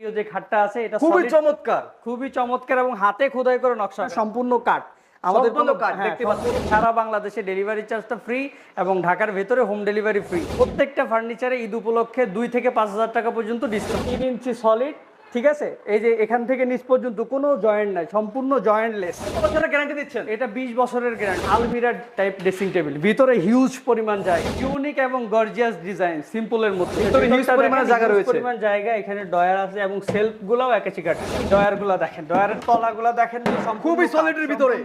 যে খাটটা আছে এটা খুবই চমৎকার। খুবই চমৎকার এবং হাতে খোদাই করে নকশা সম্পূর্ণ কাঠ। আমাদের কোনো- হ্যাঁ, দেখতে পাচ্ছি। সারা বাংলাদেশে ডেলিভারি চার্জটা ফ্রি এবং ঢাকার ভেতরে হোম ডেলিভারি ফ্রি প্রত্যেকটা ফার্নিচারে ঈদ উপলক্ষে দুই থেকে পাঁচ হাজার টাকা পর্যন্ত ডিসকাউন্ট তিন ইঞ্চি সলিড ঠিক আছে? এই যে এখান থেকে নিচ পর্যন্ত কোনো জয়েন্ট নাই সম্পূর্ণ জয়েন্টলেস বছরের গ্যারান্টি দিচ্ছেন? এটা 20 বছরের গ্যারান্টি আলমিরা টাইপ ড্রেসিং টেবিল ভিতরে হিউজ পরিমাণ জায়গা। ইউনিক এবং গর্জিয়াস ডিজাইন সিম্পলের মধ্যে। ভিতরে ভিতরটা পরিমাণে জায়গা রয়েছে। পরিমাণ জায়গা। এখানে ডয়ার আছে এবং সেলফ গুলাও একাচি কাঠ ডয়ারগুলা দেখেন ডয়ারের তলা গুলা দেখেন খুবই এর ভিতরে।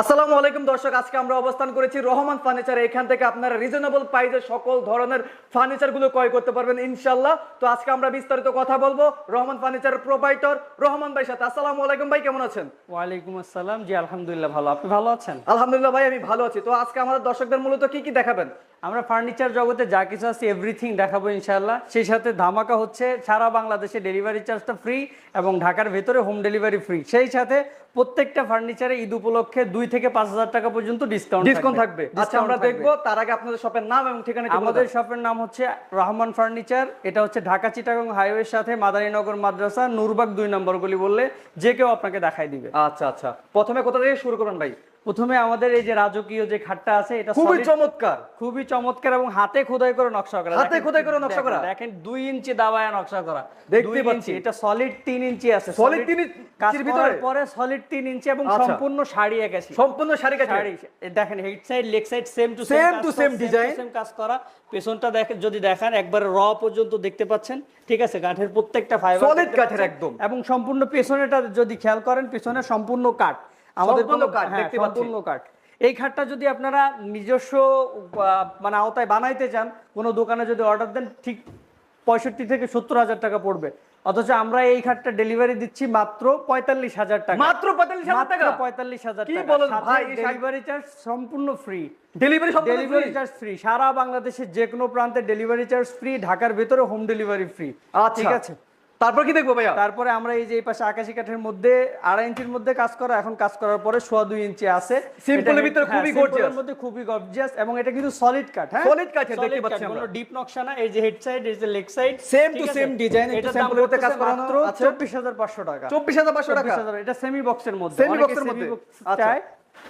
আসসালামু আলাইকুম দর্শক আজকে আমরা অবস্থান করেছি রহমান ফার্নিচার। এখান থেকে আপনারা রিজনেবল প্রাইসে সকল ধরনের ফার্নিচারগুলো ক্রয় করতে পারবেন ইনশাল্লাহ তো আজকে আমরা বিস্তারিত কথা বলব রহমান ফার্নিচারের প্রোভাইডর রহমান ভাই সাথে। আসসালামু আলাইকুম ভাই কেমন আছেন? ওয়ালাইকুম আসসালাম। জি আলহামদুলিল্লাহ ভালো। আপনি ভালো আছেন? আলহামদুলিল্লাহ ভাই আমি ভালো আছি। তো আজকে আমাদের দর্শকদের মূলত কি কি দেখাবেন? আমরা ফার্নিচার জগতে যা কিছু আছে এভরিথিং দেখাবো ইনশাল্লাহ সেই সাথে ধামাকা হচ্ছে সারা বাংলাদেশে ডেলিভারি চার্জটা ফ্রি এবং ঢাকার ভেতরে হোম ডেলিভারি ফ্রি সেই সাথে প্রত্যেকটা ফার্নিচারে ঈদ উপলক্ষে দুই থেকে পাঁচ হাজার টাকা পর্যন্ত ডিসকাউন্ট ডিসকাউন্ট থাকবে। আচ্ছা আমরা দেখব তার আগে আপনাদের শপের নাম এবং ঠিকানা আমাদের শপের নাম হচ্ছে রহমান ফার্নিচার এটা হচ্ছে ঢাকা চিটাগং হাইওয়ের সাথে মাদারীনগর মাদ্রাসা নুরবাগ দুই নম্বর গলি বললে যে কেউ আপনাকে দেখাই দিবে। আচ্ছা আচ্ছা। প্রথমে কোথা থেকে শুরু করবেন ভাই? প্রথমে আমাদের এই যে রাজকীয় যে খাটটা আছে এটা খুবই চমৎকার খুবই চমৎকার এবং হাতে খোদাই করে নকশা করা হাতে খোদাই করে নকশা করা? দেখেন দুই ইঞ্চি দাবায় নকশা করা দেখতে পাচ্ছি। এটা সলিড তিন ইঞ্চি আছে Solid তিন ইঞ্চির ভিতরে? পরে সলিড তিন ইঞ্চি এবং আচ্ছা। সম্পূর্ণ শাড়ি একাশি সম্পূর্ণ শাড়ি কাছে শাড়ি দেখেন head side leg side same to Same to same design। Same কাজ করা পেছনটা দেখেন যদি দেখেন একবারে র পর্যন্ত দেখতে পাচ্ছেন ঠিক আছে কাঠের প্রত্যেকটা ফাইবার Solid কাঠের একদম। এবং সম্পূর্ণ পেছনেটা যদি খেয়াল করেন পেছনে সম্পূর্ণ কাঠ সম্পূর্ণ কোনো- কাঠ, হ্যাঁ, দেখতে কাঠ। এই খাটটা যদি আপনারা নিজস্ব মানে আওতায় বানাইতে চান কোনো দোকানে যদি অর্ডার দেন ঠিক পঁয়ষট্টি থেকে সত্তর হাজার টাকা পড়বে। অথচ আমরা এই খাটটা ডেলিভারি দিচ্ছি মাত্র পঁয়তাল্লিশ হাজার টাকা। মাত্র পঁয়তাল্লিশ হাজার টাকা? পঁয়তাল্লিশ হাজার কি বলেন ভাই, ডেলিভারি চার্জ সম্পূর্ণ free delivery delivery charge free সারা বাংলাদেশের যে কোনো প্রান্তে ডেলিভারি চার্জ ফ্রি ঢাকার ভেতরে হোম ডেলিভারি ফ্রি আচ্ছা। ঠিক আছে? তারপর কি দেখব ভাইয়া? তারপরে আমরা এই যে এই পাশে আকাশি কাঠের মধ্যে আড়াই ইঞ্চির মধ্যে কাজ করা এখন কাজ করার পরে সোয়া দুই ইঞ্চি আছে। এটা- ভিতরে হ্যাঁ, খুবই gorgeous। মধ্যে খুবই গর্জিয়াস এবং এটা কিন্তু সলিড কাঠ হ্যাঁ? Solid কাঠের দেখতে পাচ্ছি আমরা। কোনো ডিপ নকশা না এই যে হেড সাইড এই যে leg side Same to same design, একটু sample করতে কাজ করানো মাত্র আছে। চব্বিশ হাজার পাঁচশো টাকা। চব্বিশ হাজার পাঁচশো টাকা? 24,000 এটা সেমি বক্সের মধ্যে। সেমি বক্সের মধ্যে। আচ্ছা।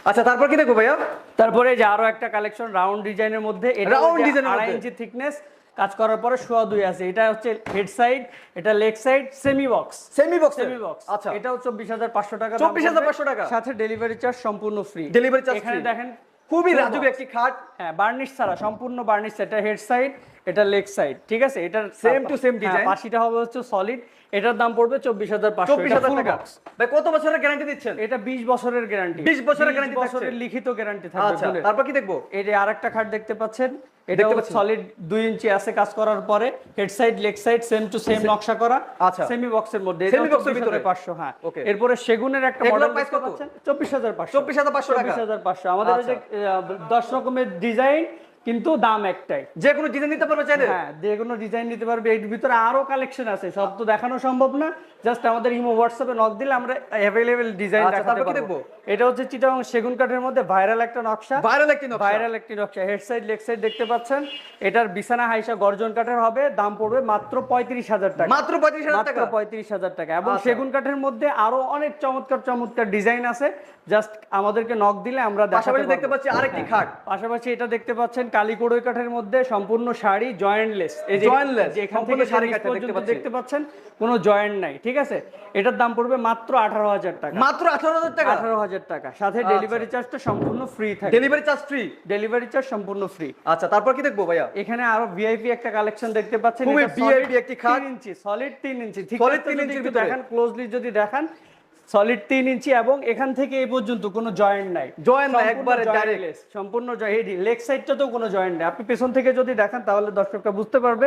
আচ্ছা তারপর কি দেখব ভাইয়া? তারপরে যে আরও একটা কালেকশন রাউন্ড ডিজাইনের মধ্যে। এটা design এর আড়াই ইঞ্চি থিকনেস কাজ করার পরে শোয়া দুই আছে। এটা হচ্ছে হেড সাইড এটা leg side semi box semi box semi box আচ্ছা। এটাও চব্বিশ হাজার পাঁচশো টাকা চব্বিশ হাজার পাঁচশো টাকা। সাথে ডেলিভারি চার্জ সম্পূর্ণ ফ্রি ডেলিভারি চার্জ এখানে দেখেন খুবই রাজুক একটি খাট। হ্যাঁ বার্নিশ ছাড়া সম্পূর্ণ বার্নিশ এটা হেড সাইড এটা লেগ সাইড ঠিক আছে? এটার Same to same design। পাশিটা হবে হচ্ছে সলিড এটার দাম পড়বে চব্বিশ হাজার পাঁচশো। টাকা। ভাই কত বছরের গ্যারান্টি দিচ্ছেন? এটা বিশ বছরের গ্যারান্টি 20 বছরের থাকছে। বছরের লিখিত গ্যারান্টি থাকবে আচ্ছা তারপর কি দেখব? এই যে আরেকটা খাট দেখতে পাচ্ছেন এটা পাচ্ছি। সলিড দুই ইঞ্চি আছে কাজ করার পরে। Head side leg side same to same নকশা করা। আচ্ছা। সেমি বক্সের মধ্যে। সেমি এর ভিতরে? পাঁচশো হ্যাঁ। Okay. এরপরে সেগুনের একটা মডেল দেখতে কত? পাচ্ছেন? চব্বিশ হাজার পাঁচশো চব্বিশ হাজার পাঁচশো টাকা। চব্বিশ হাজার পাঁচশো। আমাদের এই যে আহ, দশ রকমের ডিজাইন কিন্তু দাম একটাই। যে কোনো ডিজাইন নিতে পারবে চাইলে? হ্যাঁ যে কোনো ডিজাইন নিতে পারবে। এর ভিতরে আরও কালেকশন আছে। সব তো দেখানো সম্ভব না। জাস্ট আমাদের ইমো হোয়াটসঅ্যাপে নক দিলে আমরা অ্যাভেলেবেল ডিজাইন আচ্ছা, দেখাতে পারব। এটা হচ্ছে চিটাগাং সেগুন কাঠের মধ্যে ভাইরাল একটা নকশা। ভাইরাল একটি নকশা। ভাইরাল একটি নকশা। হেড সাইড লেগ সাইড দেখতে পাচ্ছেন। এটার বিছানা হাইসা গর্জন কাঠের হবে। দাম পড়বে মাত্র পঁয়ত্রিশ হাজার টাকা। মাত্র পঁয়ত্রিশ হাজার মাত্র টাকা? পঁয়ত্রিশ হাজার টাকা। এবং আচ্ছা। সেগুন কাঠের মধ্যে আরও অনেক চমৎকার চমৎকার ডিজাইন আছে। জাস্ট আমাদেরকে নক দিলে আমরা দেখাতে পাশাপাশি দেখতে। পাচ্ছি আরেকটি হ্যাঁ। খাট। পাশাপাশি এটা দেখতে পাচ্ছেন কালীকড়ই কাঠের মধ্যে সম্পূর্ণ শাড়ি জয়েন্টলেস এই যে এখান থেকে শাড়ি শাড়ি দেখতে পর্যন্ত পাচ্ছি। দেখতে পাচ্ছেন। কোনো জয়েন্ট নাই ঠিক আছে? এটার দাম পড়বে মাত্র আঠারো হাজার টাকা। মাত্র আঠারো হাজার টাকা? আঠারো হাজার টাকা। সাথে। ডেলিভারি চার্জটা সম্পূর্ণ ফ্রি থাকে। Delivery charge free delivery charge সম্পূর্ণ ফ্রি আচ্ছা তারপর কি দেখব ভাইয়া? এখানে আরও ভিআইপি একটা কালেকশন দেখতে পাচ্ছেন। খুবই VIP একটি খাট। 3 ইঞ্চি সলিড 3 ইঞ্চি ঠিক আছে? ইঞ্চির একটু ভিতরে। দেখেন ক্লোজলি যদি দেখেন সলিড 3 ইঞ্চি এবং এখান থেকে এই পর্যন্ত কোনো জয়েন্ট নাই। জয়েন্ট নাই, একবারে ডাইরেক্ট সম্পূর্ণ জয়েন্ট লেগ সাইডটা তো কোনো জয়েন্ট নাই। আপনি পেছন থেকে যদি দেখেন তাহলে দর্শকরা বুঝতে পারবে।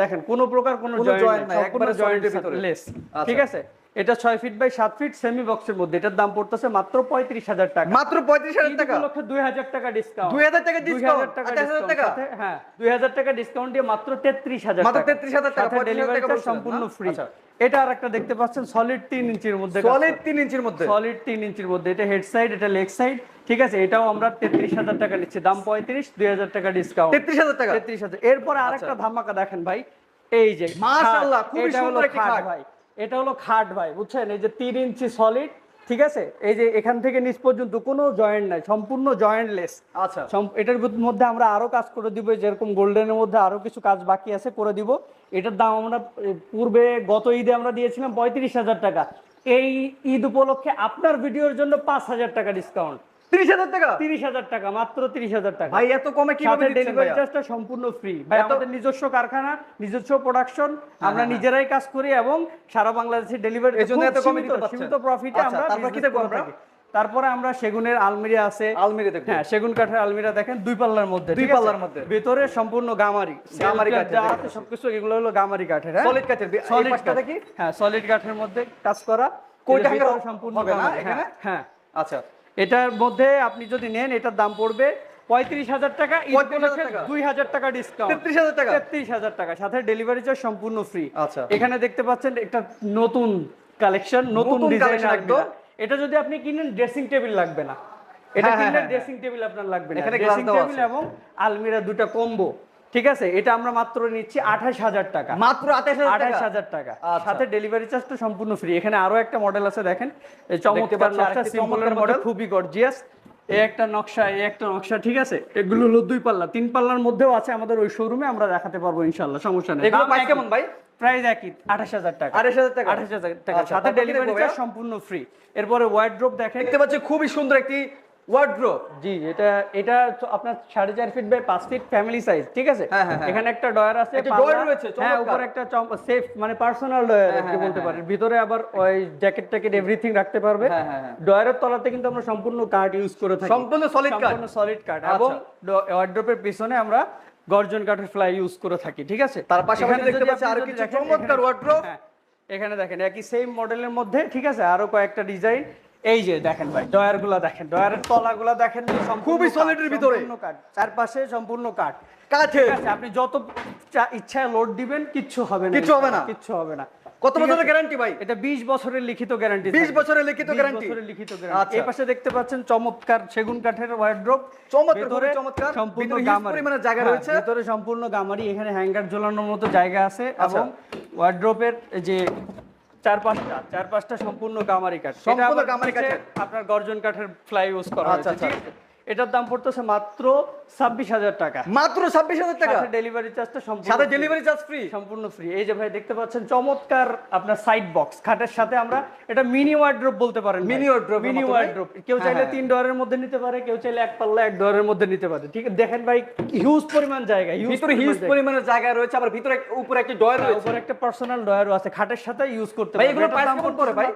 দেখেন কোনো প্রকার কোনো জয়েন্ট নাই। একবারে জয়েন্টের জয়েন্ট ভিতরে। লেস। আচ্ছা। ঠিক আছে? এটা ছয় ফিট বাই সাত ফিট সেমি বক্সের মধ্যে। এটার দাম পড়তেছে মাত্র 35000 টাকা। মাত্র পঁয়ত্রিশ হাজার টাকা? লক্ষ দুই হাজার টাকা ডিসকাউন্ট দুই হাজার টাকা 28,000 discount টাকা? হ্যাঁ দুই হাজার টাকা ডিসকাউন্ট দিয়ে মাত্র তেত্রিশ হাজার মাত্র 33,000 টাকা, ডেলিভারি সম্পূর্ণ ফ্রি আচ্ছা। এটা আর একটা দেখতে পাচ্ছেন সলিড তিন ইঞ্চির মধ্যে সলিড তিন ইঞ্চির মধ্যে। সলিড তিন ইঞ্চির মধ্যে। এটা হেড সাইড এটা লেগ সাইড ঠিক আছে এটাও আমরা তেত্রিশ হাজার টাকা নিচ্ছি। দাম পঁয়ত্রিশ দুই হাজার টাকা ডিসকাউন্ট তেত্রিশ হাজার টাকা। তেত্রিশ হাজার। এরপরে আরেকটা ধামাকা দেখেন ভাই। এই যে মাশাআল্লাহ, খুবই সুন্দর একটি। ভাই। এটা হলো খাট ভাই বুঝছেন? এই যে তিন ইঞ্চি সলিড ঠিক আছে? এই যে এখান থেকে নিচ পর্যন্ত কোনো জয়েন্ট নাই সম্পূর্ণ জয়েন্টলেস আচ্ছা। এটার মধ্যে আমরা আরও কাজ করে দিব যেরকম গোল্ডেনের মধ্যে আরও কিছু কাজ বাকি আছে করে দিব। এটার দাম আমরা পূর্বে গত ঈদে আমরা দিয়েছিলাম পঁয়ত্রিশ হাজার টাকা। এই ঈদ উপলক্ষে আপনার ভিডিওর জন্য পাঁচ হাজার টাকা ডিসকাউন্ট তিরিশ হাজার টাকা তিরিশ হাজার টাকা মাত্র তিরিশ হাজার টাকা ভাই এত কমে কীভাবে ডেলিভারি চার্জটা সম্পূর্ণ ফ্রি ভাই আমাদের নিজস্ব কারখানা নিজস্ব প্রোডাকশন আমরা হ্যাঁ। নিজেরাই কাজ করি এবং সারা বাংলাদেশে ডেলিভারি এই এত কমে দিতে পারছেন। সীমিত প্রফিটে আচ্ছা, আমরা তারপর কি আমরা? তারপরে আমরা সেগুনের আলমিরা আছে আলমিরা দেখব হ্যাঁ সেগুন কাঠের আলমিরা দেখেন দুই পাল্লার মধ্যে দুই পাল্লার মধ্যে। ভেতরে সম্পূর্ণ গামারি গামারি কাঠের যা আছে সবকিছু এগুলো হলো গামারি কাঠের হ্যাঁ Solid কাঠের। সলিড পাশটা দেখি। হ্যাঁ সলিড কাঠের মধ্যে কাজ করা সম্পূর্ণ হবে না এখানে? হ্যাঁ, হ্যাঁ আচ্ছা এটার মধ্যে আপনি যদি নেন এটার দাম পড়বে পঁয়ত্রিশ হাজার টাকা দুই হাজার টাকা ডিসকাউন্ট তেত্রিশ হাজার টাকা? তেত্রিশ হাজার টাকা। সাথে ডেলিভারি চার্জ সম্পূর্ণ ফ্রি আচ্ছা। এখানে দেখতে পাচ্ছেন একটা নতুন কালেকশন নতুন ডিজাইন একদম। এটা যদি আপনি কিনেন ড্রেসিং টেবিল লাগবে না। এটা হ্যাঁ, কিনলে হ্যাঁ, ড্রেসিং টেবিল আপনার লাগবে না। ড্রেসিং টেবিল এবং আলমিরা দুটো কম্বো ঠিক আছে? এটা আমরা মাত্র নিচ্ছি আঠাশ হাজার টাকা। মাত্র আঠাশ হাজার টাকা? আচ্ছা। সাথে ডেলিভারি চার্জটা সম্পূর্ণ ফ্রি এখানে আরও একটা মডেল আছে দেখেন। চমৎকার সিম্পলের মডেল খুবই গর্জিয়াস এই একটা নকশা এই একটা নকশা ঠিক আছে? এগুলো হলো দুই পাল্লা। তিন পাল্লার মধ্যেও আছে আমাদের ওই শোরুমে আমরা দেখাতে পারব ইনশাল্লাহ সমস্যা নেই। এগুলো একই। কেমন ভাই? প্রাইস একই আঠাশ হাজার টাকা। আঠাশ হাজার টাকা? আঠাশ হাজার টাকা। আচ্ছা, সাথে ডেলিভারি চার্জ সম্পূর্ণ ফ্রি এরপরে ওয়ার্ড্রোপ দেখেন। দেখতে পাচ্ছি খুবই সুন্দর একটি ওয়ার্ড্রোব জি এটা এটা আপনার সাড়ে চার ফিট বাই পাঁচ ফিট ফ্যামিলি সাইজ ঠিক আছে? হ্যাঁ, হ্যাঁ, হ্যাঁ। এখানে একটা ডয়ার আছে রয়েছে, হ্যাঁ। উপরে একটা সেফ মানে পার্সোনাল ডয়ার বলতে পারেন। ভিতরে আবার ওই জ্যাকেট ট্যাকেট এভরিথিং রাখতে পারবে। ডয়ারের তলাতে কিন্তু আমরা সম্পূর্ণ কাঠ ইউজ করে থাকি। সম্পূর্ণ solid কাঠ? সম্পূর্ণ সলিড কাঠ আচ্ছা। এবং ওয়ার্ড্রোপের পিছনে আমরা গর্জন কাঠের ফ্লাই ইউজ করে থাকি ঠিক আছে? তার পাশাপাশি দেখতে পাচ্ছি আরও কিছু চমৎকার এখানে দেখেন একই সেম মডেলের মধ্যে ঠিক আছে? আরও কয়েকটা ডিজাইন এই যে দেখেন ভাই ডয়ারগুলা দেখেন ডয়ারের তলা গুলা দেখেন খুবই এর ভিতরে। চারপাশে সম্পূর্ণ কাঠ কাঠে আপনি যত ইচ্ছায় লোড দিবেন কিচ্ছু হবে না কিচ্ছু হবে না? কিচ্ছু হবে না কত বছরের গ্যারান্টি ভাই এটা 20 বছরের লিখিত গ্যারান্টি 20 বছরের লিখিত guarantee? বছরের লিখিত গ্যারান্টি আচ্ছা। এই পাশে দেখতে পাচ্ছেন চমৎকার সেগুন কাঠের ওয়ার্ড্রোব চমৎকার, চমৎকার। সম্পূর্ণ গামারি পরিমাণে জায়গা হ্যাঁ, রয়েছে। ভিতরে সম্পূর্ণ গামারি এখানে হ্যাঙ্গার ঝোলানোর মতো জায়গা আছে আচ্ছা। এবং ওয়ার্ড্রোপের যে চার পাঁচটা চার পাঁচটা সম্পূর্ণ কামারি কাঠ সম্পূর্ণ কামারি কাঠ। আপনার গর্জন কাঠের ফ্লাই ইউজ করা আচ্ছা, আছে? এটার দাম পড়তেছে মাত্র ছাব্বিশ হাজার টাকা। মাত্র ছাব্বিশ হাজার টাকা? ডেলিভারি চার্জটা সম্পূর্ণ সাথে ডেলিভারি চার্জ ফ্রি সম্পূর্ণ ফ্রি এই যে ভাই দেখতে পাচ্ছেন চমৎকার আপনার সাইড বক্স খাটের সাথে আমরা এটা মিনি ওয়ার্ড্রোপ বলতে পারেন মিনি মতো, ভাই? ওয়ার্ড্রোপ কেউ হ্যাঁ, চাইলে হ্যাঁ। তিন ডয়ারের মধ্যে নিতে পারে কেউ চাইলে এক পাল্লা এক ডয়ারের মধ্যে নিতে পারে। ঠিক আছে দেখেন ভাই হিউজ পরিমাণ জায়গা ভিতরে হিউজ। পরিমাণের জায়গা রয়েছে আবার ভিতরে উপরে একটা ডয়ার হ্যাঁ, রয়েছে। উপরে একটা পার্সোনাল ডয়ারও আছে। খাটের সাথে ইউজ করতে পারবে। এগুলোর এটার price পড়ে ভাই?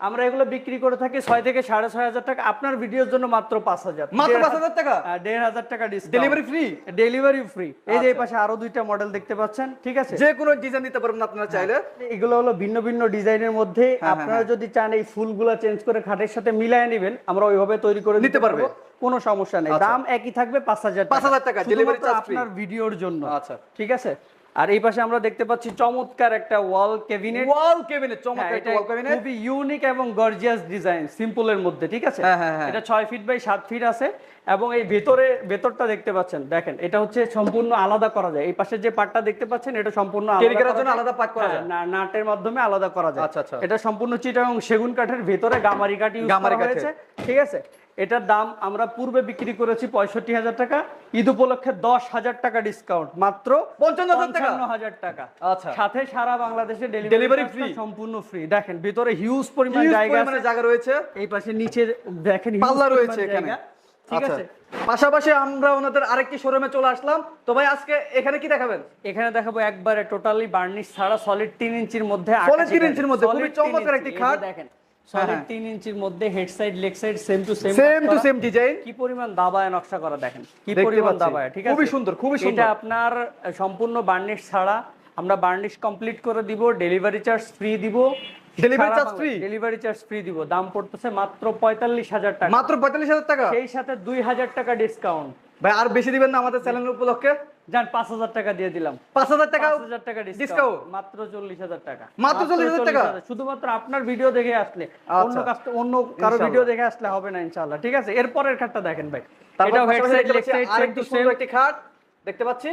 আমরা এগুলো বিক্রি করে থাকি ছয় থেকে সাড়ে ছয় হাজার টাকা। আপনার ভিডিওর জন্য মাত্র পাঁচ হাজার। মাত্র 5,000 টাকা? দেড় হাজার টাকা ডেলিভারি ফ্রি ডেলিভারি ফ্রি এই যে আচ্ছা। পাশে আরও দুইটা মডেল দেখতে পাচ্ছেন ঠিক আছে? যে কোনো ডিজাইন দিতে পারবেন আপনারা চাইলে। এগুলো হলো ভিন্ন ভিন্ন ডিজাইনের মধ্যে। হ্যাঁ, আপনারা যদি চান এই ফুলগুলো চেঞ্জ করে খাটের সাথে মিলায় নেবেন আমরা ওইভাবে তৈরি করে নিতে পারবে। কোনো সমস্যা নেই। আচ্ছা। দাম একই থাকবে পাঁচ হাজার 5,000 টাকা, delivery charge free। আপনার ভিডিওর জন্য। আচ্ছা। ঠিক আছে? আর এই পাশে আমরা দেখতে পাচ্ছি চমৎকার একটা ওয়াল কেবিনেট ওয়াল কেবিনেট চমৎকার একটা ওয়াল কেবিনেট খুবই ইউনিক এবং গর্জিয়াস ডিজাইন সিম্পলের মধ্যে ঠিক আছে হ্যাঁ, হ্যাঁ, হ্যাঁ। এটা ছয় ফিট বাই সাত ফিট আছে এবং এই ভেতরে ভেতরটা দেখতে পাচ্ছেন দেখেন এটা হচ্ছে সম্পূর্ণ আলাদা করা যায় এই পাশে যে পার্টটা দেখতে পাচ্ছেন এটা সম্পূর্ণ আলাদা জন্য যায়। আলাদা part করা হ্যাঁ, যায়। না নাটের মাধ্যমে আলাদা করা যায় আচ্ছা, আচ্ছা। এটা সম্পূর্ণ চিটাগাং সেগুন কাঠের ভেতরে গামারি কাঠ ইউজ করা হয়েছে ঠিক আছে এটার দাম আমরা পূর্বে বিক্রি করেছি পঁয়ষট্টি হাজার টাকা। ঈদ উপলক্ষে দশ হাজার টাকা ডিসকাউন্ট মাত্র পঞ্চান্ন হাজার টাকা। আচ্ছা। সাথে সারা বাংলাদেশে ডেলিভারি ফ্রি সম্পূর্ণ ফ্রি দেখেন ভিতরে হিউজ পরিমাণ জায়গা আছে। জায়গা রয়েছে। এই পাশে নিচে দেখেন পাল্লা রয়েছে এখানে। ঠিক আচ্ছা। আছে। পাশাপাশি আমরা ওনাদের আরেকটি শোরুমে চলে আসলাম। তো ভাই আজকে এখানে কি দেখাবেন? এখানে দেখাবো একবারে টোটালি বার্নিশ ছাড়া সলিড তিন ইঞ্চির মধ্যে আকাশি তিন ইঞ্চির মধ্যে, খুবই চমৎকার একটি খাট। দেখেন। হ্যাঁ, হ্যাঁ। তিন ইঞ্চির মধ্যে head side leg side same to same same to same design কি পরিমাণ দাবায় নকশা করা দেখেন? কি পরিমাণ দাবায় ঠিক আছে? খুবই সুন্দর, খুবই এটা আপনার সম্পূর্ণ বার্নিশ ছাড়া আমরা বার্নিশ কমপ্লিট করে দিব ডেলিভারি চার্জ ফ্রি দিব? ডেলিভারি চার্জ ফ্রি দিব। দাম পড়তেছে মাত্র পঁয়তাল্লিশ হাজার টাকা। মাত্র পঁয়তাল্লিশ হাজার টাকা? সেই সাথে দুই হাজার টাকা ডিসকাউন্ট ভাই আর বেশি দিবেন না আমাদের চ্যানেল উপলক্ষে। যান পাঁচ হাজার টাকা দিয়ে দিলাম। পাঁচ হাজার টাকা হাজার টাকা ডিসকাউন্ট মাত্র চল্লিশ হাজার টাকা। মাত্র 40,000 টাকা? শুধুমাত্র আপনার ভিডিও দেখে আসলে। অন্য আচ্ছা। অন্য কারও ভিডিও দেখে আসলে হবে না ইনশাআল্লাহ ঠিক আছে? এরপরের খাটটা দেখেন ভাই। এটাও হেডসেট সুন্দর একটি খাট দেখতে পাচ্ছি?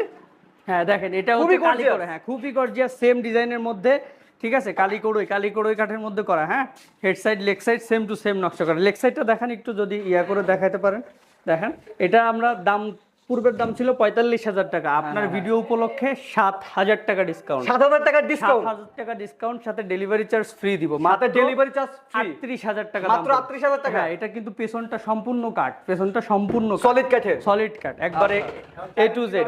হ্যাঁ দেখেন এটা খুবই। করে হ্যাঁ খুবই গর্জিয়াস সেম ডিজাইনের মধ্যে। ঠিক আছে? কালি কড়ই কালি কড়ই কাঠের মধ্যে করা হ্যাঁ? Head side leg side same to same নকশা করা। লেগ সাইডটা দেখেন একটু যদি ইয়া করে দেখাতে পারেন। দেখেন এটা আমরা দাম পূর্বের দাম ছিল পঁয়তাল্লিশ হাজার টাকা। হ্যাঁ, আপনার ভিডিও উপলক্ষে সাত হাজার টাকা ডিসকাউন্ট সাত হাজার সাত ডিসকাউন্ট হাজার টাকা ডিসকাউন্ট সাথে ডেলিভারি চার্জ ফ্রি দিব। সাথে ডেলিভারি চার্জ আটত্রিশ হাজার টাকা মাত্র 38,000 টাকা? হ্যাঁ এটা কিন্তু পেছনটা সম্পূর্ণ কাঠ পেছনটা সম্পূর্ণ সলিড কাঠে সলিড কাঠ একবারে এ টু জেড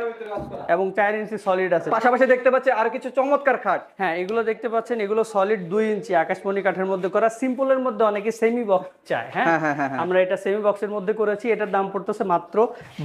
এবং চার ইঞ্চি সলিড আছে। পাশাপাশি দেখতে পাচ্ছি আর কিছু চমৎকার খাট হ্যাঁ এগুলো দেখতে পাচ্ছেন এগুলো সলিড দুই ইঞ্চি আকাশমণি কাঠের মধ্যে করা। সিম্পলের মধ্যে অনেকে সেমি বক্স চায় হ্যাঁ, হ্যাঁ হ্যাঁ, হ্যাঁ, হ্যাঁ। আমরা এটা সেমি বক্সের মধ্যে করেছি এটার দাম পড়তেছে মাত্র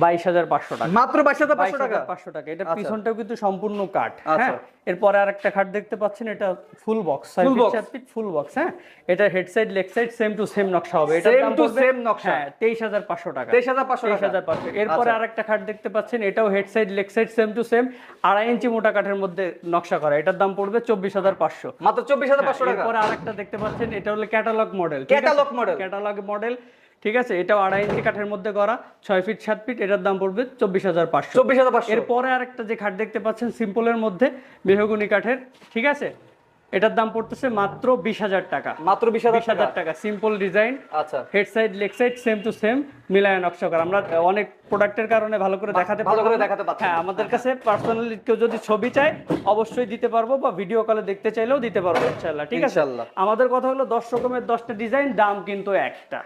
বাইশ হাজার পাঁচশো টাকা। মাত্র বাইশ হাজার পাঁচশো টাকা? পাঁচশো টাকা। এটা আচ্ছা। পিছনটাও কিন্তু সম্পূর্ণ কাঠ আচ্ছা। হ্যাঁ? এরপরে আর একটা খাট দেখতে পাচ্ছেন এটা full box. Full box। Full box হ্যাঁ? এটা head side leg side same to same নকশা হবে। এটা Same to same নকশা। হ্যাঁ তেইশ হাজার পাঁচশো টাকা। তেইশ হাজার পাঁচশো তেইশ হাজার পাঁচশো। এরপরে আচ্ছা। আরেকটা খাট দেখতে পাচ্ছেন এটাও head side leg side same to same আড়াই ইঞ্চি মোটা কাঠের মধ্যে নকশা করা। এটার দাম পড়বে চব্বিশ হাজার পাঁচশো। মাত্র চব্বিশ হাজার পাঁচশো টাকা। এরপরে আরেকটা দেখতে পাচ্ছেন এটা হলো catalogue model Catalog model। Catalogue model ঠিক আছে? এটাও আড়াই ইঞ্চি কাঠের মধ্যে করা ছয় ফিট সাত ফিট এটার দাম পড়বে চব্বিশ হাজার পাঁচশো। চব্বিশ হাজার পাঁচশো। এরপরে আরেকটা যে খাট দেখতে পাচ্ছেন সিম্পলের মধ্যে মেহগুনি কাঠের ঠিক আছে? এটার দাম পড়তেছে মাত্র বিশ হাজার টাকা। মাত্র বিশ হাজার টাকা। সিম্পল ডিজাইন আচ্ছা। Head side leg side same to same মিলায় নকশা করা। আমরা অনেক প্রোডাক্টের কারণে ভালো করে দেখাতে ভালো করে দেখাতে পারছি হ্যাঁ আমাদের কাছে পার্সোনালি কেউ যদি ছবি চায় অবশ্যই দিতে পারব বা ভিডিও কলে দেখতে চাইলেও দিতে পারব ইনশাআল্লাহ ঠিক আছে। আমাদের কথা হলো দশ রকমের দশটা ডিজাইন দাম কিন্তু একটা।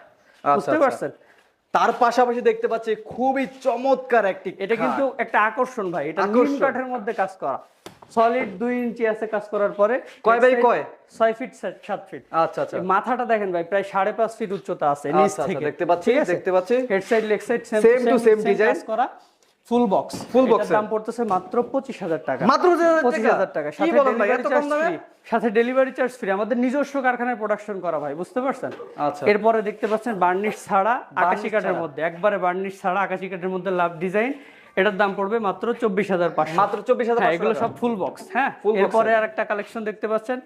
বুঝতে আচ্ছা। পারছেন? তার পাশাপাশি দেখতে পাচ্ছি খুবই চমৎকার একটি এটা কিন্তু একটা আকর্ষণ ভাই এটা নিম কাঠের মধ্যে কাজ করা। সলিড দুই ইঞ্চি আছে কাজ করার পরে। কয় বাই কয়? ছয় ফিট সাত ফিট। আচ্ছা আচ্ছা। মাথাটা দেখেন ভাই প্রায় সাড়ে পাঁচ ফিট উচ্চতা আছে নিচ আচ্ছা, আচ্ছা, থেকে। দেখতে পাচ্ছি, দেখতে পাচ্ছি। Head side leg side same to same design করা। ফুল বক্স box এর। দাম পড়তেছে মাত্র পঁচিশ হাজার টাকা। মাত্র 25,000 পঁচিশ হাজার টাকা। সাথে ডেলিভারি এত কম চার্জ দামে? ফ্রি সাথে ডেলিভারি চার্জ ফ্রি আমাদের নিজস্ব কারখানায় প্রোডাকশন করা ভাই বুঝতে পারছেন? আচ্ছা। এরপরে দেখতে পাচ্ছেন বার্নিশ ছাড়া আকাশি কাঠের মধ্যে একবারে বার্নিশ ছাড়া আকাশি কাঠের মধ্যে লাভ ডিজাইন এটার দাম পড়বে মাত্র চব্বিশ হাজার পাঁচশো। মাত্র চব্বিশ হাজার হ্যাঁ এগুলো সব ফুল বক্স হ্যাঁ এরপরে আর একটা কালেকশন দেখতে পাচ্ছেন।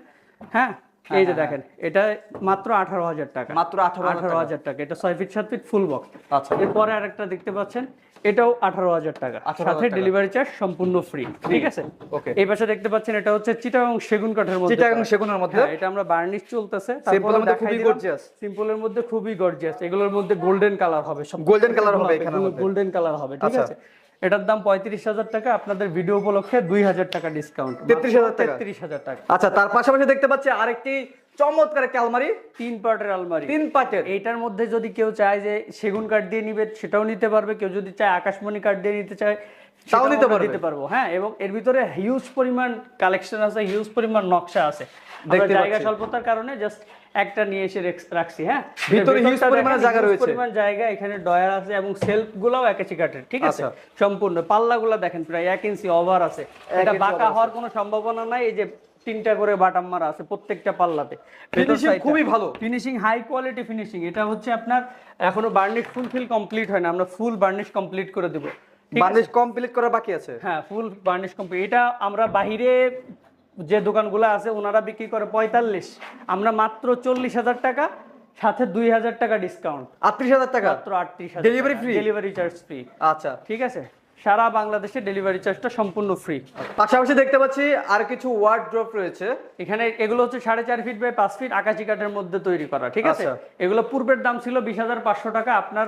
হ্যাঁ এই যে দেখেন এটা মাত্র আঠারো হাজার টাকা। মাত্র 18,000 আঠারো হাজার টাকা। এটা ছয় ফিট সাত ফিট ফুল বক্স আচ্ছা। এরপরে আরেকটা দেখতে পাচ্ছেন এটাও আঠারো হাজার টাকা। সাথে ডেলিভারি চার্জ সম্পূর্ণ ফ্রি ঠিক আছে? Okay. এই পাশে দেখতে পাচ্ছেন এটা হচ্ছে চিটাগাং সেগুন কাঠের মধ্যে চিটাগাং সেগুনের মধ্যে? হ্যাঁ, এটা আমরা বার্নিশ চলতেছে। মধ্যে খুবই। সিম্পলের মধ্যে খুবই গর্জিয়াস এগুলোর মধ্যে গোল্ডেন কালার হবে। সব Golden color হবে মধ্যে। গোল্ডেন কালার হবে। ঠিক আচ্ছা। আছে? এটার দাম পঁয়ত্রিশ হাজার টাকা। আপনাদের ভিডিও উপলক্ষে দুই হাজার টাকা ডিসকাউন্ট 33,000 টাকা? তেত্রিশ হাজার টাকা। আচ্ছা তার পাশাপাশি দেখতে পাচ্ছি আরেকটি চমৎকার একটি আলমারি। তিন পার্টের আলমারি। তিন পাটের। এইটার মধ্যে যদি কেউ চায় যে সেগুন কাঠ দিয়ে নিবে সেটাও নিতে পারবে। কেউ যদি চায় আকাশমণি কাঠ দিয়ে নিতে চায় সেটাও নিতে পারবে। দিতে পারব। হ্যাঁ এবং এর ভিতরে হিউজ পরিমাণ কালেকশন আছে হিউজ পরিমাণ নকশা আছে। জায়গা স্বল্পতার কারণে জাস্ট একটা নিয়ে এসে রাখছি হ্যাঁ? ভিতরে ভিতরটা পরিমাণে জায়গা রয়েছে। পরিমাণ জায়গা এখানে ডয়ার আছে এবং সেলফ গুলাও একাশি কাঠের ঠিক আছে? আচ্ছা। সম্পূর্ণ। পাল্লাগুলা দেখেন প্রায় এক ইঞ্চি ওভার আছে। এটা বাঁকা হওয়ার কোনো সম্ভাবনা নাই। এই যে তিনটা করে বাটাম মারা আছে প্রত্যেকটা পাল্লাতে। Finishing খুবই ভালো। ফিনিশিং হাই কোয়ালিটি ফিনিশিং এটা হচ্ছে আপনার এখনও বার্নিশ ফুলফিল কমপ্লিট হয় না। আমরা ফুল বার্নিশ কমপ্লিট করে দেব। বার্নিশ কমপ্লিট করা বাকি আছে? হ্যাঁ ফুল বার্নিশ কমপ্লিট এটা আমরা বাহিরে যে দোকানগুলো আছে ওনারা বিক্রি করে পঁয়তাল্লিশ। আমরা মাত্র চল্লিশ হাজার টাকা সাথে দুই হাজার টাকা ডিসকাউন্ট আটত্রিশ হাজার টাকা? মাত্র আটত্রিশ delivery free delivery charge free আচ্ছা। ঠিক আছে? সারা বাংলাদেশে ডেলিভারি চার্জটা সম্পূর্ণ ফ্রি পাশাপাশি দেখতে পাচ্ছি আর কিছু ওয়ার্ড ড্রপ রয়েছে। এখানে এগুলো হচ্ছে সাড়ে চার ফিট বাই পাঁচ ফিট আকাশি কাঠের মধ্যে তৈরি করা ঠিক আছে? আচ্ছা। এগুলো পূর্বের দাম ছিল বিশ হাজার পাঁচশো টাকা আপনার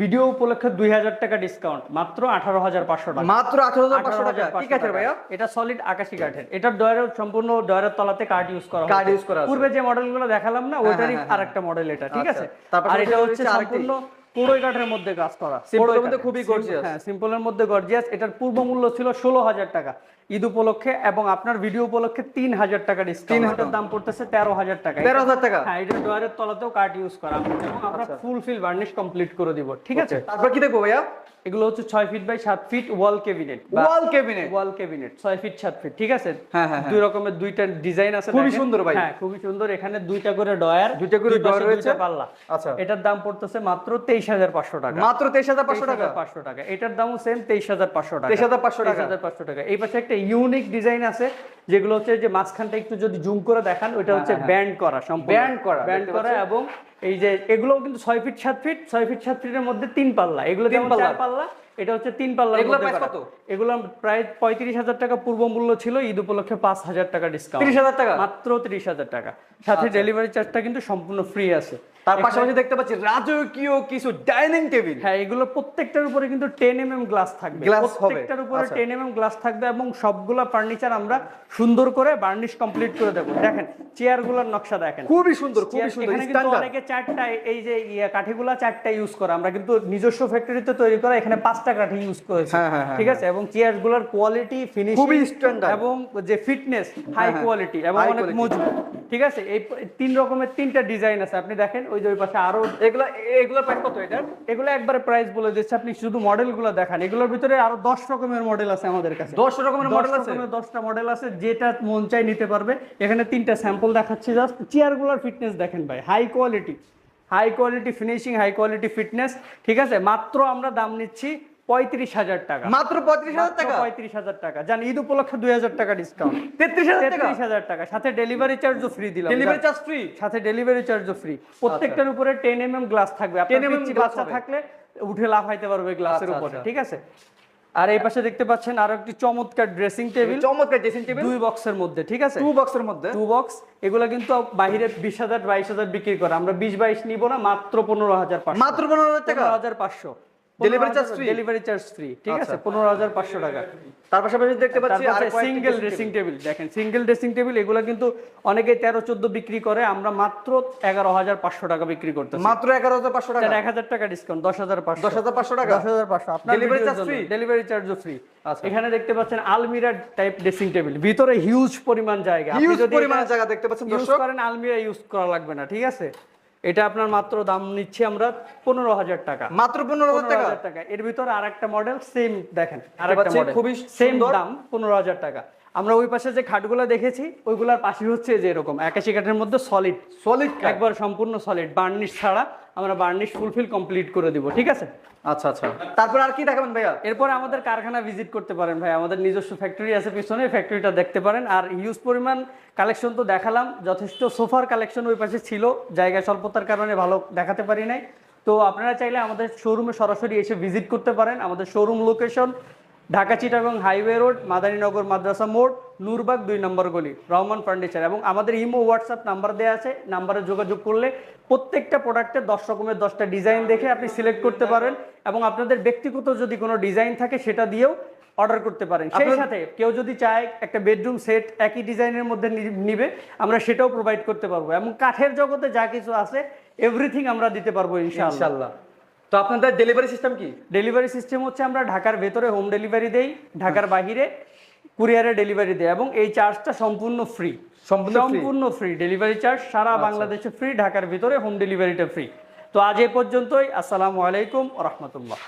ভিডিও উপলক্ষে দুই হাজার টাকা ডিসকাউন্ট মাত্র আঠারো হাজার পাঁচশো টাকা। মাত্র আঠারো হাজার পাঁচশো টাকা। ঠিক আছে ভাইয়া। এটা সলিড আকাশি কাঠের। এটার ডয়ারের সম্পূর্ণ ডয়ারের তলাতে কাঠ ইউজ করা কাঠ হয়েছে। use করা পূর্বে যে মডেলগুলো দেখালাম না ওইটারই হ্যাঁ, আরেকটা মডেল এটা ঠিক আচ্ছা। আছে? আর এটা হচ্ছে। সম্পূর্ণ কোড়ই কাঠের মধ্যে কাজ করা। কোড়ই মধ্যে খুবই gorgeous। হ্যাঁ সিম্পলের মধ্যে গর্জিয়াস এটার পূর্ব মূল্য ছিল ষোলো হাজার টাকা। ঈদ উপলক্ষে এবং আপনার ভিডিও উপলক্ষে তিন হাজার টাকা ডিসকাউন্ট এটার দাম পড়তেছে তেরো হাজার টাকা। তেরো হাজার টাকা। হ্যাঁ এটা ডয়ারের তলাতেও কাঠ ইউজ করা। এবং আমরা ফুল ফিল বার্নিশ কমপ্লিট করে দিব ঠিক আছে? তারপর কি দেখব ভাইয়া? এগুলো হচ্ছে ছয় ফিট বাই সাত feet wall cabinet wall cabinet wall cabinet ছয় ফিট সাত ফিট ঠিক আছে? হ্যাঁ, হ্যাঁ, হ্যাঁ। দুই রকমের দুইটা ডিজাইন আছে খুবই সুন্দর ভাই। হ্যাঁ খুবই সুন্দর। এখানে দুইটা করে ডয়ার দুইটা করে ডয়ার রয়েছে। পাল্লা। আচ্ছা। এটার দাম পড়তেছে মাত্র তেইশ তেইশ হাজার পাঁচশো টাকা। মাত্র তেইশ হাজার পাঁচশো টাকা? পাঁচশো টাকা। এটার দামও সেম তেইশ হাজার পাঁচশো টাকা। 23,500 টাকা। 23,500 টাকা। এই পাশে একটা ইউনিক ডিজাইন আছে যেগুলো হচ্ছে যে মাঝখানটা একটু যদি জুম করে দেখান ওইটা হচ্ছে ব্যান্ড করা সম্পূর্ণ। Band হ্যাঁ, করা, ব্যান্ড করা এবং এই যে এগুলো কিন্তু ছয় ফিট সাত ফিট ছয় ফিট সাত ফিটের মধ্যে তিন পাল্লা। এগুলো তিন পাল্লা। এটা হচ্ছে তিন পাল্লা এগুলোর price কত? এগুলো প্রায় পঁয়ত্রিশ হাজার টাকা পূর্ব মূল্য ছিল ঈদ উপলক্ষে পাঁচ হাজার টাকা ডিসকাউন্ট তিরিশ হাজার টাকা? মাত্র তিরিশ হাজার টাকা। সাথে ডেলিভারি চার্জটা কিন্তু সম্পূর্ণ ফ্রি আছে। তার পাশাপাশি দেখতে পাচ্ছি রাজকীয় কিছু ডাইনিং টেবিল। হ্যাঁ এগুলো প্রত্যেকটার উপরে কিন্তু টেন এম এম গ্লাস থাকবে প্রত্যেকটার উপরে আচ্ছা। টেন এম এম গ্লাস থাকবে এবং সবগুলা ফার্নিচার আমরা সুন্দর করে বার্নিশ কমপ্লিট করে দেবো। দেখেন নকশা দেখেন। খুবই সুন্দর খুবই সুন্দর এখানে কিন্তু অনেকে চারটা এই যে ইয়ে কাঠিগুলা চারটা ইউজ করে। আমরা কিন্তু নিজস্ব ফ্যাক্টরিতে তৈরি করা এখানে পাঁচটা কাঠি ইউজ করেছি। হ্যাঁ, হ্যাঁ, হ্যাঁ, ঠিক আছে? এবং চেয়ারগুলার কোয়ালিটি ফিনিশিং খুবই standard। এবং যে ফিটনেস হাই কোয়ালিটি এবং অনেক মজবুত। ঠিক আছে? এই তিন রকমের তিনটা ডিজাইন আছে। আপনি দেখেন ওই যে ওই পাশে আরও এগুলো এগুলো প্রাইস কত এটা? এগুলো একবারে প্রাইস বলে দিচ্ছি। আপনি শুধু মডেলগুলো দেখান। এগুলোর ভিতরে আরও দশ রকমের মডেল আছে আমাদের কাছে। দশ রকমের মডেল আছে? দশটা মডেল আছে যেটা মন চাই নিতে পারবে। এখানে তিনটা স্যাম্পল দেখাচ্ছি জাস্ট চেয়ারগুলোর ফিটনেস দেখেন ভাই high quality high quality finishing high quality fitness ঠিক আছে? মাত্র আমরা দাম নিচ্ছি পঁয়ত্রিশ হাজার টাকা। মাত্র পঁয়ত্রিশ হাজার টাকা? পঁয়ত্রিশ হাজার টাকা। ঈদ উপলক্ষে হাজার টাকা সাথে ডেলিভারি ফ্রি চার্জ ফ্রি সাথে ডেলিভারি ফ্রি প্রত্যেকটার উপরে টেন এম এম গ্লাস থাকবে mm থাকলে উঠে পারবে গ্লাসের আচ্ছা, আচ্ছা। উপরে। ঠিক আছে? আর এই পাশে দেখতে পাচ্ছেন আরও একটি চমৎকার ড্রেসিং টেবিল চমৎকার ড্রেসিং টেবিল দুই বক্সের মধ্যে ঠিক আছে? টু বক্সের মধ্যে? টু বক্স এগুলা কিন্তু বাইরে বাইশ হাজার বিক্রি করে। আমরা বিশ বাইশ নিব না মাত্র 15500 মাত্র 15500 টাকা? 15500 delivery charge free delivery charge free ঠিক আচ্ছা। আছে? 15500 টাকা। তার পাশাপাশি দেখতে পাচ্ছি সিঙ্গেল ড্রেসিং টেবিল দেখেন সিঙ্গেল ড্রেসিং টেবিল এগুলো কিন্তু অনেকে 13 14 বিক্রি করে আমরা মাত্র 11500 টাকা বিক্রি করতেছি। মাত্র 11500 টাকা? 1000 টাকা ডিসকাউন্ট 10500 10500 টাকা? 10500 আপনার ডেলিভারি চার্জ ফ্রি ডেলিভারি চার্জও ফ্রি এখানে দেখতে পাচ্ছেন আলমিরা টাইপ ড্রেসিং টেবিল ভিতরে হিউজ পরিমাণ জায়গা। আপনি যদি পরিমাণ জায়গা দেখতে পাচ্ছেন দর্শক। করেন আলমিরা ইউজ করা লাগবে না ঠিক আছে? এটা আপনার মাত্র দাম নিচ্ছি আমরা পনেরো হাজার টাকা। মাত্র পনেরো হাজার টাকা 15,000 টাকা? এর ভিতরে আর একটা মডেল সেম দেখেন আর একটা মডেল খুবই সেম দাম পনেরো হাজার টাকা। আমরা ওই পাশে যে খাটগুলো দেখেছি ওইগুলার পাশে হচ্ছে যে এরকম একাশি কাঠের মধ্যে সলিড সলিড একবার সম্পূর্ণ সলিড বার্নিশ ছাড়া। আমরা বার্নিশ ফুলফিল কমপ্লিট করে দিব ঠিক আছে? আচ্ছা আচ্ছা। তারপর আর কি দেখাবেন ভাইয়া? এরপর আমাদের কারখানা ভিজিট করতে পারেন ভাই আমাদের নিজস্ব ফ্যাক্টরি আছে পিছনে ফ্যাক্টরিটা দেখতে পারেন। আর হিউজ পরিমাণ কালেকশন তো দেখালাম যথেষ্ট সোফার কালেকশন ওই পাশে ছিল জায়গা স্বল্পতার কারণে ভালো দেখাতে পারি নাই। তো আপনারা চাইলে আমাদের শোরুমে সরাসরি এসে ভিজিট করতে পারেন। আমাদের showroom location Dhaka Chittagong highway road Madarinagar মাদ্রাসা মোড় নূরবাগ দুই নম্বর গলি রহমান ফার্নিচার এবং আমাদের ইমো হোয়াটসঅ্যাপ নাম্বার দেওয়া আছে নাম্বারে যোগাযোগ করলে প্রত্যেকটা প্রোডাক্টের দশ রকমের দশটা ডিজাইন দেখে আপনি সিলেক্ট করতে পারেন এবং আপনাদের ব্যক্তিগত যদি কোনো ডিজাইন থাকে সেটা দিয়েও অর্ডার করতে পারেন। সেই সাথে কেউ যদি চায় একটা বেডরুম সেট একই ডিজাইনের মধ্যে নিবে আমরা সেটাও প্রোভাইড করতে পারব। এবং কাঠের জগতে যা কিছু আছে এভরিথিং আমরা দিতে পারব ইনশাআল্লাহ। তো আপনাদের ডেলিভারি সিস্টেম কি? ডেলিভারি সিস্টেম হচ্ছে আমরা ঢাকার ভেতরে হোম ডেলিভারি দেই ঢাকার বাহিরে কুরিয়ারে ডেলিভারি দেয় এবং এই চার্জটা সম্পূর্ণ ফ্রি সম্পূর্ণ ফ্রি ডেলিভারি চার্জ সারা বাংলাদেশে ফ্রি ঢাকার ভিতরে হোম ডেলিভারিটা ফ্রি তো আজ এ পর্যন্তই আসসালামু আলাইকুম রহমতুল্লাহ।